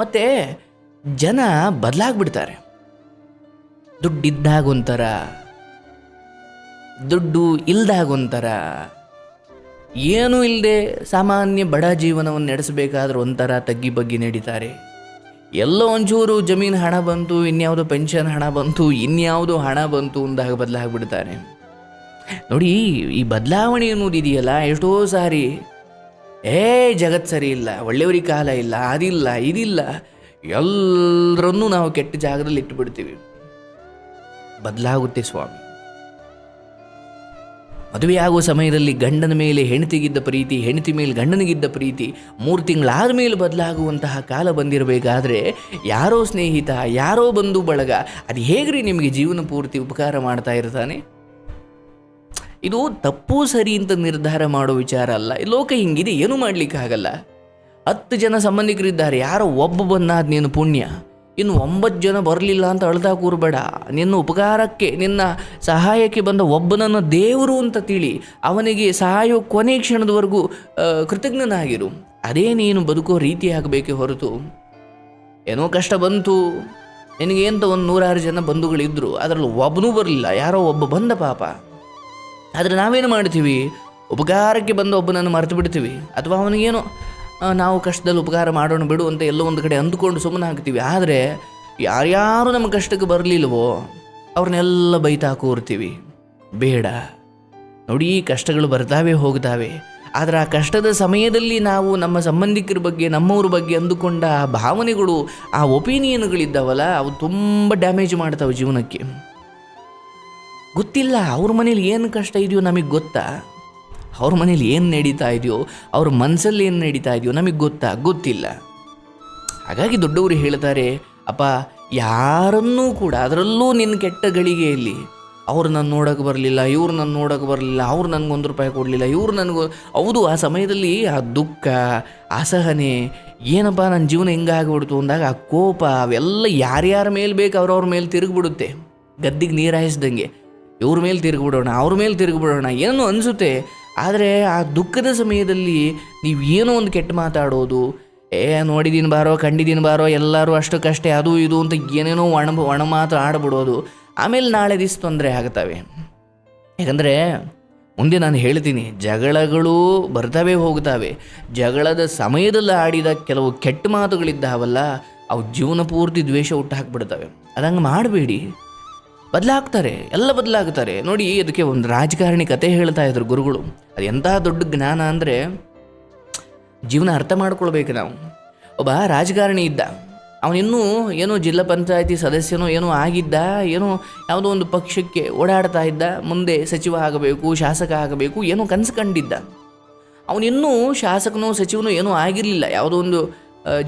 ಮತ್ತು ಜನ ಬದಲಾಗ್ಬಿಡ್ತಾರೆ. ದುಡ್ಡಿದ್ದಾಗ ಒಂಥರ ದುಡ್ಡು ಇಲ್ದಾಗ ಒಂಥರ ಏನೂ ಇಲ್ಲದೆ ಸಾಮಾನ್ಯ ಬಡ ಜೀವನವನ್ನು ನಡೆಸಬೇಕಾದ್ರೆ ಒಂಥರ ತಗ್ಗಿ ಬಗ್ಗಿ ನಡೀತಾರೆ. ಎಲ್ಲ ಒಂಚೂರು ಜಮೀನು ಹಣ ಬಂತು, ಇನ್ಯಾವುದೋ ಪೆನ್ಷನ್ ಹಣ ಬಂತು, ಇನ್ಯಾವುದೋ ಹಣ ಬಂತು ಅಂದಾಗ ಬದಲಾಗ್ಬಿಡ್ತಾರೆ. ನೋಡಿ, ಈ ಬದಲಾವಣೆ ಅನ್ನೋದು ಇದೆಯಲ್ಲ ಎಷ್ಟೋ ಸಾರಿ ಏ, ಜಗತ್ ಸರಿ ಇಲ್ಲ, ಒಳ್ಳೆಯವ್ರಿಗೆ ಕಾಲ ಇಲ್ಲ, ಅದಿಲ್ಲ, ಇದಿಲ್ಲ. ಎಲ್ಲರನ್ನೂ ನಾವು ಕೆಟ್ಟ ಜಾಗದಲ್ಲಿ ಇಟ್ಟುಬಿಡ್ತೀವಿ ಬದಲಾಗುತ್ತೆ ಸ್ವಾಮಿ. ಮದುವೆ ಆಗುವ ಸಮಯದಲ್ಲಿ ಗಂಡನ ಮೇಲೆ ಹೆಂಡತಿಗಿದ್ದ ಪ್ರೀತಿ, ಹೆಂಡತಿ ಮೇಲೆ ಗಂಡನಿಗಿದ್ದ ಪ್ರೀತಿ, ಮೂರು ತಿಂಗಳಾದ ಮೇಲೆ ಬದಲಾಗುವಂತಹ ಕಾಲ ಬಂದಿರಬೇಕಾದ್ರೆ ಯಾರೋ ಸ್ನೇಹಿತ, ಯಾರೋ ಬಂಧು ಬಳಗ, ಅದು ಹೇಗ್ರಿ ನಿಮಗೆ ಜೀವನ ಪೂರ್ತಿ ಉಪಕಾರ ಮಾಡ್ತಾ ಇರ್ತಾನೆ? ಇದು ತಪ್ಪು ಸರಿ ಅಂತ ನಿರ್ಧಾರ ಮಾಡೋ ವಿಚಾರ ಅಲ್ಲ. ಲೋಕ ಹಿಂಗಿದೆ, ಏನೂ ಮಾಡಲಿಕ್ಕಾಗಲ್ಲ ಹತ್ತು ಜನ ಸಂಬಂಧಿಕರಿದ್ದಾರೆ, ಯಾರೋ ಒಬ್ಬ ಬಂದಾದ ನೀನು ಪುಣ್ಯ. ಇನ್ನು ಒಂಬತ್ತು ಜನ ಬರಲಿಲ್ಲ ಅಂತ ಅಳ್ತಾ ಕೂರಬೇಡ. ನಿನ್ನ ಉಪಕಾರಕ್ಕೆ, ನಿನ್ನ ಸಹಾಯಕ್ಕೆ ಬಂದ ಒಬ್ಬನನ್ನು ದೇವರು ಅಂತ ತಿಳಿ, ಅವನಿಗೆ ಸಹಾಯ ಕೊನೆ ಕ್ಷಣದವರೆಗೂ ಕೃತಜ್ಞನಾಗಿರು. ಅದೇ ನೀನು ಬದುಕೋ ರೀತಿ ಆಗಬೇಕೆ ಹೊರತು. ಏನೋ ಕಷ್ಟ ಬಂತು. ನಿನಗೇಂತ ಒಂದು ನೂರಾರು ಜನ ಬಂಧುಗಳಿದ್ರು, ಅದರಲ್ಲಿ ಒಬ್ಬನೂ ಬರಲಿಲ್ಲ, ಯಾರೋ ಒಬ್ಬ ಬಂದ ಪಾಪ. ಆದರೆ ನಾವೇನು ಮಾಡ್ತೀವಿ? ಉಪಕಾರಕ್ಕೆ ಬಂದ ಒಬ್ಬನನ್ನು ಮರೆತು ಬಿಡ್ತೀವಿ. ಅಥವಾ ಅವನಿಗೇನು ನಾವು ಕಷ್ಟದಲ್ಲಿ ಉಪಕಾರ ಮಾಡೋಣ ಬಿಡು ಅಂತ ಎಲ್ಲೋ ಒಂದು ಕಡೆ ಅಂದುಕೊಂಡು ಸುಮ್ಮನೆ ಹಾಕ್ತೀವಿ. ಆದರೆ ಯಾರ್ಯಾರು ನಮ್ಮ ಕಷ್ಟಕ್ಕೆ ಬರಲಿಲ್ವೋ, ಅವ್ರನ್ನೆಲ್ಲ ಬೈತಾ ಕೂರ್ತೀವಿ. ಬೇಡ. ನೋಡಿ, ಕಷ್ಟಗಳು ಬರ್ತಾವೆ ಹೋಗ್ತಾವೆ ಆದರೆ ಆ ಕಷ್ಟದ ಸಮಯದಲ್ಲಿ ನಾವು ನಮ್ಮ ಸಂಬಂಧಿಕರ ಬಗ್ಗೆ, ನಮ್ಮವ್ರ ಬಗ್ಗೆ ಅಂದುಕೊಂಡ ಆ ಭಾವನೆಗಳು, ಆ ಒಪಿನಿಯನ್ಗಳಿದ್ದಾವಲ್ಲ ಅವು ತುಂಬ ಡ್ಯಾಮೇಜ್ ಮಾಡ್ತಾವೆ ಜೀವನಕ್ಕೆ. ಗೊತ್ತಿಲ್ಲ, ಅವ್ರ ಮನೇಲಿ ಏನು ಕಷ್ಟ ಇದೆಯೋ ನಮಗೆ ಗೊತ್ತಾ? ಅವ್ರ ಮನೇಲಿ ಏನು ನಡೀತಾ ಇದೆಯೋ, ಅವ್ರ ಮನಸ್ಸಲ್ಲಿ ಏನು ನಡೀತಾ ಇದೆಯೋ ನಮಗೆ ಗೊತ್ತಾ? ಗೊತ್ತಿಲ್ಲ. ಹಾಗಾಗಿ ದೊಡ್ಡವರು ಹೇಳ್ತಾರೆ, ಅಪ್ಪ, ಯಾರನ್ನೂ ಕೂಡ ಅದರಲ್ಲೂ ನಿನ್ನ ಕೆಟ್ಟ ಗಳಿಗೆಯಲ್ಲಿ ಅವ್ರು ನನ್ನ ನೋಡೋಕೆ ಬರಲಿಲ್ಲ, ಇವ್ರು ನನ್ನ ನೋಡೋಕೆ ಬರಲಿಲ್ಲ, ಅವ್ರು ನನಗೊಂದು ರೂಪಾಯಿ ಕೊಡಲಿಲ್ಲ, ಇವ್ರು ನನಗೂ ಹೌದು, ಆ ಸಮಯದಲ್ಲಿ ಆ ದುಃಖ, ಅಸಹನೆ, ಏನಪ್ಪ ನನ್ನ ಜೀವನ ಹೆಂಗಾಗಿಬಿಡ್ತು ಅಂದಾಗ ಆ ಕೋಪ, ಅವೆಲ್ಲ ಯಾರ್ಯಾರ ಮೇಲೆ ಬೇಕು ಅವ್ರವ್ರ ಮೇಲೆ ತಿರುಗಿಬಿಡುತ್ತೆ. ಗದ್ದಿಗೆ ನೀರು ಹಾಯಿಸ್ದಂಗೆ. ಇವ್ರ ಮೇಲೆ ತಿರುಗಿಬಿಡೋಣ, ಅವ್ರ ಮೇಲೆ ತಿರುಗಿಬಿಡೋಣ ಏನೋ ಅನಿಸುತ್ತೆ. ಆದರೆ ಆ ದುಃಖದ ಸಮಯದಲ್ಲಿ ನೀವು ಏನೋ ಒಂದು ಕೆಟ್ಟ ಮಾತಾಡೋದು, ಏ, ನೋಡಿದೀನಿ ಬಾರೋ ಕಂಡಿದ್ದೀನಿ ಬಾರೋ, ಎಲ್ಲರೂ ಅಷ್ಟಕ್ಕಷ್ಟೇ, ಅದು ಇದು ಅಂತ ಏನೇನೋ ಒಣ ಒಣ ಮಾತು ಆಡ್ಬಿಡೋದು, ಆಮೇಲೆ ನಾಳೆ ದಿವಸ ತೊಂದರೆ ಆಗ್ತವೆ. ಯಾಕಂದರೆ, ಮುಂದೆ ನಾನು ಹೇಳ್ತೀನಿ, ಜಗಳಗಳು ಬರ್ತವೆ ಹೋಗ್ತವೆ. ಜಗಳದ ಸಮಯದಲ್ಲಿ ಆಡಿದ ಕೆಲವು ಕೆಟ್ಟ ಮಾತುಗಳಿದ್ದಾವಲ್ಲ, ಅವು ಜೀವನ ಪೂರ್ತಿ ದ್ವೇಷ ಹುಟ್ಟು ಹಾಕ್ಬಿಡ್ತವೆ ಅದಂಗೆ ಮಾಡಬೇಡಿ. ಬದಲಾಗ್ತಾರೆ, ಎಲ್ಲ ಬದಲಾಗ್ತಾರೆ. ನೋಡಿ ಅದಕ್ಕೆ ಒಂದು ರಾಜಕಾರಣಿ ಕತೆ ಹೇಳ್ತಾ ಇದ್ರು ಗುರುಗಳು. ಅದು ಎಂತಹ ದೊಡ್ಡ ಜ್ಞಾನ ಅಂದರೆ, ಜೀವನ ಅರ್ಥ ಮಾಡ್ಕೊಳ್ಬೇಕು ನಾವು. ಒಬ್ಬ ರಾಜಕಾರಣಿ ಇದ್ದ. ಅವನಿನ್ನೂ ಏನೋ ಜಿಲ್ಲಾ ಪಂಚಾಯತಿ ಸದಸ್ಯನೋ ಏನೋ ಆಗಿದ್ದ, ಏನೋ ಯಾವುದೋ ಒಂದು ಪಕ್ಷಕ್ಕೆ ಓಡಾಡ್ತಾ ಇದ್ದ, ಮುಂದೆ ಸಚಿವ ಆಗಬೇಕು, ಶಾಸಕ ಆಗಬೇಕು, ಏನೋ ಕನಸು ಕಂಡಿದ್ದ. ಅವನಿನ್ನೂ ಶಾಸಕನೋ ಸಚಿವನೋ ಏನೋ ಆಗಿರಲಿಲ್ಲ. ಯಾವುದೋ ಒಂದು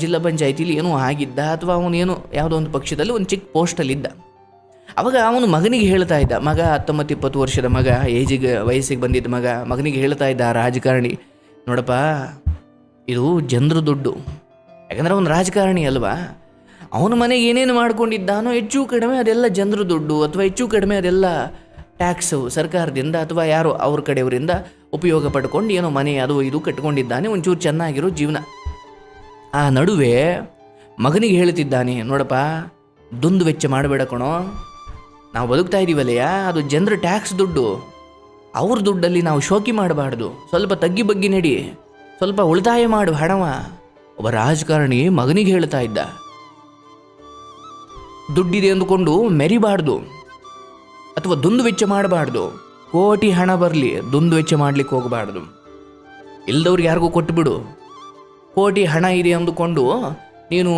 ಜಿಲ್ಲಾ ಪಂಚಾಯತಿಲಿ ಏನೋ ಆಗಿದ್ದ, ಅಥವಾ ಅವನೇನೋ ಯಾವುದೋ ಒಂದು ಪಕ್ಷದಲ್ಲಿ ಒಂದು ಚಿಕ್ಕ ಪೋಸ್ಟಲ್ಲಿದ್ದ ಅವಾಗ ಅವನು ಮಗನಿಗೆ ಹೇಳ್ತಾ ಇದ್ದ, ಮಗ, ಹತ್ತೊಂಬತ್ತು ಇಪ್ಪತ್ತು ವರ್ಷದ ಮಗ, ಏಜಿಗೆ, ವಯಸ್ಸಿಗೆ ಬಂದಿದ್ದ ಮಗ. ಮಗನಿಗೆ ಹೇಳ್ತಾ ಇದ್ದ ರಾಜಕಾರಣಿ, ನೋಡಪ್ಪ, ಇದು ಜನರ ದುಡ್ಡು. ಯಾಕಂದ್ರೆ ಅವನು ರಾಜಕಾರಣಿ ಅಲ್ವಾ? ಅವನ ಮನೆಗೆ ಏನೇನು ಮಾಡ್ಕೊಂಡಿದ್ದಾನೋ ಹೆಚ್ಚು ಕಡಿಮೆ ಅದೆಲ್ಲ ಜನರ ದುಡ್ಡು ಅಥವಾ ಹೆಚ್ಚು ಕಡಿಮೆ ಅದೆಲ್ಲ ಟ್ಯಾಕ್ಸು ಸರ್ಕಾರದಿಂದ ಅಥವಾ ಯಾರೋ ಅವ್ರ ಕಡೆಯವರಿಂದ ಉಪಯೋಗ ಪಡ್ಕೊಂಡು ಏನೋ ಮನೆ ಅದು ಇದು ಕಟ್ಕೊಂಡಿದ್ದಾನೆ, ಒಂಚೂರು ಚೆನ್ನಾಗಿರೋ ಜೀವನ. ಆ ನಡುವೆ ಮಗನಿಗೆ ಹೇಳ್ತಿದ್ದಾನೆ, ನೋಡಪ್ಪ, ದುಂದು ವೆಚ್ಚ ಮಾಡಬೇಡ ಕಣೋ. ನಾವು ಬದುಕ್ತಾ ಇದ್ದೀವಲ್ಲಯ್ಯ ಅದು ಜನರ ಟ್ಯಾಕ್ಸ್ ದುಡ್ಡು. ಅವ್ರ ದುಡ್ಡಲ್ಲಿ ನಾವು ಶೋಕಿ ಮಾಡಬಾರ್ದು. ಸ್ವಲ್ಪ ತಗ್ಗಿ ಬಗ್ಗಿ ನಡಿ. ಸ್ವಲ್ಪ ಉಳಿತಾಯ ಮಾಡು ಹಣವ. ಒಬ್ಬ ರಾಜಕಾರಣಿ ಮಗನಿಗೆ ಹೇಳ್ತಾ ಇದ್ದ. ದುಡ್ಡಿದೆ ಅಂದುಕೊಂಡು ಮೆರಿಬಾರ್ದು. ಅಥವಾ ದುಂದು ವೆಚ್ಚ ಮಾಡಬಾರ್ದು. ಕೋಟಿ ಹಣ ಬರಲಿ, ದುಂದು ವೆಚ್ಚ ಮಾಡ್ಲಿಕ್ಕೆ ಹೋಗಬಾರ್ದು. ಇಲ್ದವ್ರಿಗೆ ಯಾರಿಗೂ ಕೊಟ್ಟುಬಿಡು ಕೋಟಿ ಹಣ ಇದೆ ಅಂದುಕೊಂಡು ನೀನು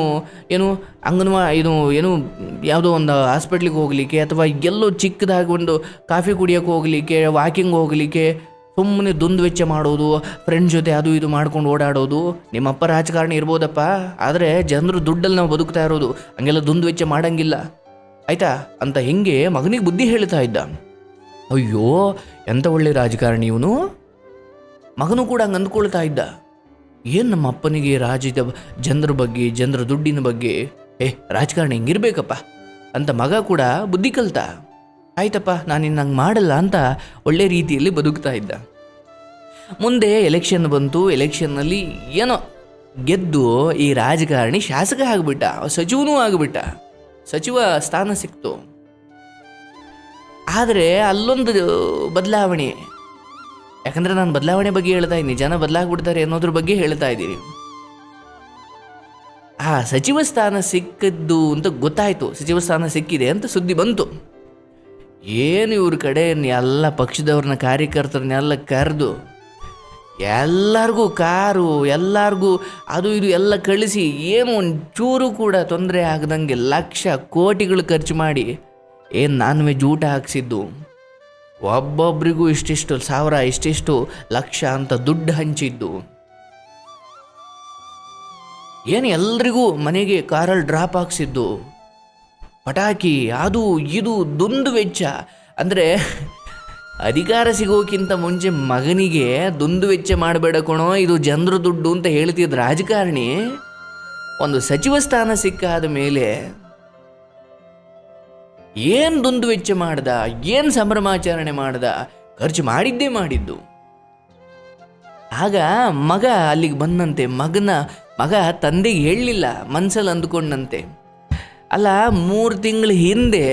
ಏನು ಅಂಗನವಾ, ಇದು ಏನು ಯಾವುದೋ ಒಂದು ಹಾಸ್ಪಿಟ್ಲಿಗೆ ಹೋಗಲಿಕ್ಕೆ ಅಥವಾ ಎಲ್ಲೋ ಚಿಕ್ಕದಾಗಿ ಒಂದು ಕಾಫಿ ಕುಡಿಯೋಕ್ಕೆ ಹೋಗಲಿಕ್ಕೆ, ವಾಕಿಂಗ್ ಹೋಗಲಿಕ್ಕೆ ಸುಮ್ಮನೆ ದುಂದುವೆಚ್ಚ ಮಾಡೋದು ಫ್ರೆಂಡ್ ಜೊತೆ ಅದು ಇದು ಮಾಡ್ಕೊಂಡು ಓಡಾಡೋದು ನಿಮ್ಮಪ್ಪ ರಾಜಕಾರಣಿ ಇರ್ಬೋದಪ್ಪ. ಆದರೆ ಜನರು ದುಡ್ಡಲ್ಲಿ ನಾವು ಬದುಕ್ತಾ ಇರೋದು, ಹಂಗೆಲ್ಲ ದುಂದುವೆಚ್ಚ ಮಾಡಂಗಿಲ್ಲ. ಆಯ್ತಾ? ಅಂತ ಹಿಂಗೆ ಮಗನಿಗೆ ಬುದ್ಧಿ ಹೇಳ್ತಾ ಇದ್ದ. ಅಯ್ಯೋ ಎಂಥ ಒಳ್ಳೆ ರಾಜಕಾರಣಿ ಇವನು. ಮಗನು ಕೂಡ ಹಂಗೆ ಅಂದ್ಕೊಳ್ತಾ ಇದ್ದ. ಏನು ನಮ್ಮ ಅಪ್ಪನಿಗೆ ರಾಜ್ಯದ ಜನರ ಬಗ್ಗೆ ಜನರ ದುಡ್ಡಿನ ಬಗ್ಗೆ? ಏ, ರಾಜಕಾರಣಿ ಹಿಂಗಿರ್ಬೇಕಪ್ಪ. ಅಂತ ಮಗ ಕೂಡ ಬುದ್ಧಿ ಕಲ್ತ. ಆಯ್ತಪ್ಪ, ನಾನು ಇನ್ನು ಹಂಗೆ ಮಾಡಲ್ಲ ಅಂತ ಒಳ್ಳೆ ರೀತಿಯಲ್ಲಿ ಬದುಕ್ತಾ ಇದ್ದ. ಮುಂದೆ ಎಲೆಕ್ಷನ್ ಬಂತು ಎಲೆಕ್ಷನ್ನಲ್ಲಿ ಏನೋ ಗೆದ್ದು ಈ ರಾಜಕಾರಣಿ ಶಾಸಕ ಆಗಿಬಿಟ್ಟ, ಸಚಿವನೂ ಆಗಿಬಿಟ್ಟ. ಸಚಿವ ಸ್ಥಾನ ಸಿಕ್ತು. ಆದರೆ ಅಲ್ಲೊಂದು ಬದಲಾವಣೆ. ಯಾಕಂದ್ರೆ ನಾನು ಬದಲಾವಣೆ ಬಗ್ಗೆ ಹೇಳ್ತಾ ಇದ್ದೀನಿ, ಜನ ಬದಲಾಗ್ಬಿಡ್ತಾರೆ ಅನ್ನೋದ್ರ ಬಗ್ಗೆ ಹೇಳ್ತಾ ಇದ್ದೀನಿ. ಆ, ಸಚಿವ ಸ್ಥಾನ ಸಿಕ್ಕಿದ್ದು ಅಂತ ಗೊತ್ತಾಯ್ತು, ಸಚಿವ ಸ್ಥಾನ ಸಿಕ್ಕಿದೆ ಅಂತ ಸುದ್ದಿ ಬಂತು. ಏನು ಇವ್ರ ಕಡೆ ಎಲ್ಲ ಪಕ್ಷದವ್ರನ್ನ ಕಾರ್ಯಕರ್ತರನ್ನೆಲ್ಲ ಕರೆದು, ಎಲ್ಲರಿಗೂ ಕಾರು, ಎಲ್ಲರಿಗೂ ಅದು ಇದು ಎಲ್ಲ ಕಳಿಸಿ ಏನು ಒಂಚೂರು ಕೂಡ ತೊಂದರೆ ಆಗದಂಗೆ ಲಕ್ಷ ಕೋಟಿಗಳು ಖರ್ಚು ಮಾಡಿ, ಏನು ನಾನ್ ವೆಜ್ ಊಟ ಹಾಕ್ಸಿದ್ದು? ಒಬ್ಬೊಬ್ರಿಗೂ ಇಷ್ಟಿಷ್ಟು ಸಾವಿರ, ಇಷ್ಟಿಷ್ಟು ಲಕ್ಷ ಅಂತ ದುಡ್ಡು ಹಂಚಿದ್ದು. ಏನು ಎಲ್ರಿಗೂ ಮನೆಗೆ ಕಾರಲ್ಲಿ ಡ್ರಾಪ್ ಹಾಕ್ಸಿದ್ದು. ಪಟಾಕಿ, ಅದು, ಇದು, ದುಂದು ವೆಚ್ಚ. ಅಂದರೆ ಅಧಿಕಾರ ಸಿಗೋಕ್ಕಿಂತ ಮುಂಚೆ ಮಗನಿಗೆ ದುಂದು ವೆಚ್ಚ ಮಾಡಬೇಡ ಕಣೋ, ಇದು ಜನರ ದುಡ್ಡು ಅಂತ ಹೇಳ್ತಿದ್ದ ರಾಜಕಾರಣಿ. ಒಂದು ಸಚಿವ ಸ್ಥಾನ ಸಿಕ್ಕಾದ ಮೇಲೆ ಏನು ದುಂದು ವೆಚ್ಚ ಮಾಡ್ದ, ಏನು ಸಂಭ್ರಮಾಚರಣೆ ಮಾಡ್ದ, ಖರ್ಚು ಮಾಡಿದ್ದೇ ಮಾಡಿದ್ದು. ಆಗ ಮಗ ಅಲ್ಲಿಗೆ ಬಂದಂತೆ, ಮಗನ, ಮಗ ತಂದೆಗೆ ಹೇಳಲಿಲ್ಲ, ಮನ್ಸಲ್ಲಿ ಅಂದ್ಕೊಂಡಂತೆ. ಅಲ್ಲ, ಮೂರು ತಿಂಗಳ ಹಿಂದೆ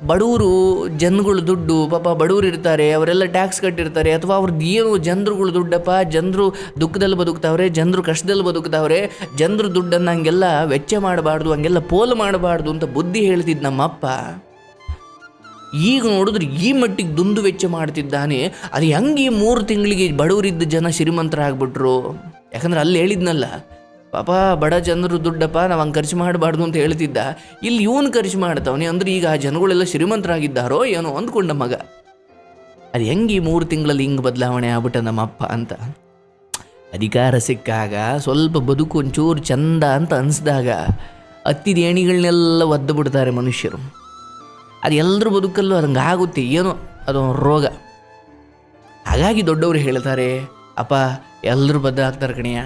ಬಡವರು ಜನಗಳು ದುಡ್ಡು, ಪಾಪ ಬಡವರು ಇರ್ತಾರೆ, ಅವರೆಲ್ಲ ಟ್ಯಾಕ್ಸ್ ಕಟ್ಟಿರ್ತಾರೆ, ಅಥವಾ ಅವ್ರದ್ದು ಏನು ಜನರುಗಳು ದುಡ್ಡಪ್ಪ, ಜನರು ದುಃಖದಲ್ಲಿ ಬದುಕ್ತಾವ್ರೆ, ಜನರು ಕಷ್ಟದಲ್ಲಿ ಬದುಕ್ತಾವ್ರೆ, ಜನರು ದುಡ್ಡನ್ನು ಹಂಗೆಲ್ಲ ವೆಚ್ಚ ಮಾಡಬಾರ್ದು, ಹಂಗೆಲ್ಲ ಪೋಲು ಮಾಡಬಾರ್ದು ಅಂತ ಬುದ್ಧಿ ಹೇಳ್ತಿದ್ದು ನಮ್ಮಪ್ಪ. ಈಗ ನೋಡಿದ್ರೆ ಈ ಮಟ್ಟಿಗೆ ದುಂದು ವೆಚ್ಚ ಮಾಡ್ತಿದ್ದಾನೆ. ಅದು ಹೆಂಗೆ ಈ ಮೂರು ತಿಂಗಳಿಗೆ ಬಡವರಿದ್ದ ಜನ ಶ್ರೀಮಂತರಾಗ್ಬಿಟ್ರು? ಯಾಕಂದ್ರೆ ಅಲ್ಲಿ ಹೇಳಿದ್ನಲ್ಲ ಪಾಪ, ಬಡ ಜನರು ದುಡ್ಡಪ್ಪ, ನಾವು ಹಂಗೆ ಖರ್ಚು ಮಾಡಬಾರ್ದು ಅಂತ ಹೇಳ್ತಿದ್ದ. ಇಲ್ಲಿ ಇವನು ಖರ್ಚು ಮಾಡ್ತಾವನೆ, ಅಂದ್ರೆ ಈಗ ಆ ಜನಗಳೆಲ್ಲ ಶ್ರೀಮಂತರಾಗಿದ್ದಾರೋ ಏನೋ ಅಂದ್ಕೊಂಡ ಮಗ. ಅದು ಹೆಂಗೆ ಈ ಮೂರು ತಿಂಗಳಲ್ಲಿ ಹಿಂಗೆ ಬದಲಾವಣೆ ಆಗ್ಬಿಟ್ಟ ನಮ್ಮಪ್ಪ ಅಂತ. ಅಧಿಕಾರ ಸಿಕ್ಕಾಗ ಸ್ವಲ್ಪ ಬದುಕು ಒಂಚೂರು ಚಂದ ಅಂತ ಅನಿಸ್ದಾಗ ಹತ್ತಿದ ದೇಣಿಗಳನ್ನೆಲ್ಲ ಒದ್ದು ಬಿಡ್ತಾರೆ ಮನುಷ್ಯರು. ಅದು ಎಲ್ಲರ ಬದುಕಲ್ಲೂ ಅದಂಗೆ ಆಗುತ್ತೆ, ಏನೋ ಅದೊಂದು ರೋಗ. ಹಾಗಾಗಿ ದೊಡ್ಡವರು ಹೇಳ್ತಾರೆ, ಅಪ್ಪ ಎಲ್ಲರೂ ಬದಲಾಗ್ತಾರೆ ಕಣಯ್ಯ.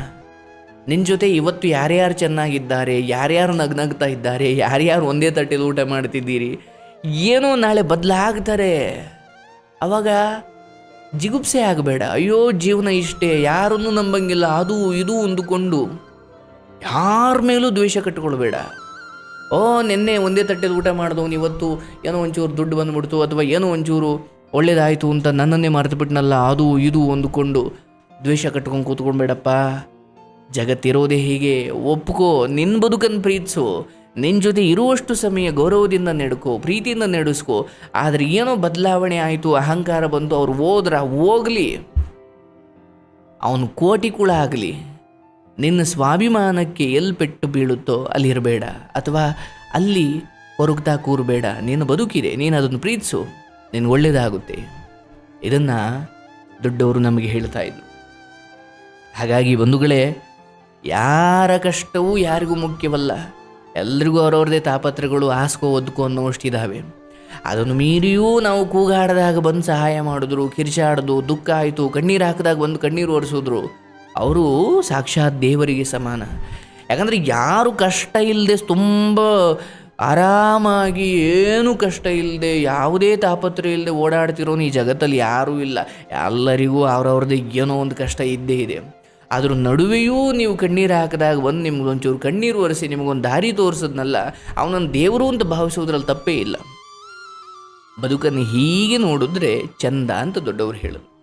ನಿನ್ನ ಜೊತೆ ಇವತ್ತು ಯಾರ್ಯಾರು ಚೆನ್ನಾಗಿದ್ದಾರೆ, ಯಾರ್ಯಾರು ನಗ್ನಗ್ತಾ ಇದ್ದಾರೆ, ಯಾರ್ಯಾರು ಒಂದೇ ತಟ್ಟೆಲಿ ಊಟ ಮಾಡ್ತಿದ್ದೀರಿ, ಏನೋ ನಾಳೆ ಬದಲಾಗ್ತಾರೆ. ಅವಾಗ ಜಿಗುಪ್ಸೆ ಆಗಬೇಡ. ಅಯ್ಯೋ, ಜೀವನ ಇಷ್ಟೇ, ಯಾರನ್ನೂ ನಂಬಂಗಿಲ್ಲ, ಅದು ಇದು ಅಂದುಕೊಂಡು ಯಾರ ಮೇಲೂ ದ್ವೇಷ ಕಟ್ಟಿಕೊಳ್ಬೇಡ ಓ, ನಿನ್ನೆ ಒಂದೇ ತಟ್ಟೆಲಿ ಊಟ ಮಾಡಿದವನು ಇವತ್ತು ಏನೋ ಒಂಚೂರು ದುಡ್ಡು ಬಂದ್ಬಿಡ್ತು, ಅಥವಾ ಏನೋ ಒಂಚೂರು ಒಳ್ಳೇದಾಯಿತು ಅಂತ ನನ್ನನ್ನೇ ಮರೆತುಬಿಟ್ನಲ್ಲ, ಅದು ಇದು ಅಂದುಕೊಂಡು ದ್ವೇಷ ಕಟ್ಕೊಂಡು ಕೂತ್ಕೊಂಡ್ಬೇಡಪ್ಪ. ಜಗತ್ತಿರೋದೇ ಹೀಗೆ, ಒಪ್ಕೋ ನಿನ್ನ ಬದುಕನ್ನು ಪ್ರೀತಿಸು. ನಿನ್ನ ಜೊತೆ ಇರುವಷ್ಟು ಸಮಯ ಗೌರವದಿಂದ ನೆಡ್ಕೋ, ಪ್ರೀತಿಯಿಂದ ನಡೆಸ್ಕೋ. ಆದರೆ ಏನೋ ಬದಲಾವಣೆ ಆಯಿತು, ಅಹಂಕಾರ ಬಂತು, ಅವ್ರು ಹೋದ್ರ ಹೋಗಲಿ. ಅವನು ಕೋಟಿ ಕೂಡ ಆಗಲಿ. ನಿನ್ನ ಸ್ವಾಭಿಮಾನಕ್ಕೆ ಎಲ್ಲಿ ಪೆಟ್ಟು ಬೀಳುತ್ತೋ ಅಲ್ಲಿರಬೇಡ. ಅಥವಾ ಅಲ್ಲಿ ಹೊರಗ್ತಾ ಕೂರಬೇಡ. ನೀನು ಬದುಕಿದೆ, ನೀನು ಅದನ್ನು ಪ್ರೀತಿಸು. ನೀನು ಒಳ್ಳೆಯದಾಗುತ್ತೆ ಇದನ್ನು ದೊಡ್ಡವರು ನಮಗೆ ಹೇಳ್ತಾ ಇದ್ರು. ಹಾಗಾಗಿ ಬಂಧುಗಳೇ ಯಾರ ಕಷ್ಟವೂ ಯಾರಿಗೂ ಮುಖ್ಯವಲ್ಲ. ಎಲ್ರಿಗೂ ಅವ್ರವ್ರದೇ ತಾಪತ್ರಗಳು ಹಾಸ್ಕೋ ಒದ್ಕೋ ಅನ್ನೋಷ್ಟಿದ್ದಾವೆ ಅದನ್ನು ಮೀರಿಯೂ ನಾವು ಕೂಗಾಡಿದಾಗ ಬಂದು ಸಹಾಯ ಮಾಡಿದ್ರು, ಕಿರಿಚಾಡ್ದು, ದುಃಖ ಆಯಿತು, ಕಣ್ಣೀರು ಹಾಕಿದಾಗ ಬಂದು ಕಣ್ಣೀರು ಒರೆಸಿದ್ರು, ಅವರು ಸಾಕ್ಷಾತ್ ದೇವರಿಗೆ ಸಮಾನ. ಯಾಕಂದರೆ ಯಾರು ಕಷ್ಟ ಇಲ್ಲದೆ ತುಂಬ ಆರಾಮಾಗಿ ಏನು ಕಷ್ಟ ಇಲ್ಲದೆ ಯಾವುದೇ ತಾಪತ್ರೆ ಇಲ್ಲದೆ ಓಡಾಡ್ತಿರೋನು ಈ ಜಗತ್ತಲ್ಲಿ ಯಾರೂ ಇಲ್ಲ. ಎಲ್ಲರಿಗೂ ಅವರವ್ರದ್ದು ಏನೋ ಒಂದು ಕಷ್ಟ ಇದ್ದೇ ಇದೆ. ಅದ್ರ ನಡುವೆಯೂ ನೀವು ಕಣ್ಣೀರು ಹಾಕಿದಾಗ ಬಂದು ನಿಮ್ಗೊಂಚೂರು ಕಣ್ಣೀರು ಒರೆಸಿ ನಿಮಗೊಂದು ದಾರಿ ತೋರಿಸೋದ್ನಲ್ಲ, ಅವನನ್ನು ದೇವರು ಅಂತ ಭಾವಿಸೋದ್ರಲ್ಲಿ ತಪ್ಪೇ ಇಲ್ಲ. ಬದುಕನ್ನು ಹೀಗೆ ನೋಡಿದ್ರೆ ಚಂದ ಅಂತ ದೊಡ್ಡವರು ಹೇಳೋದು.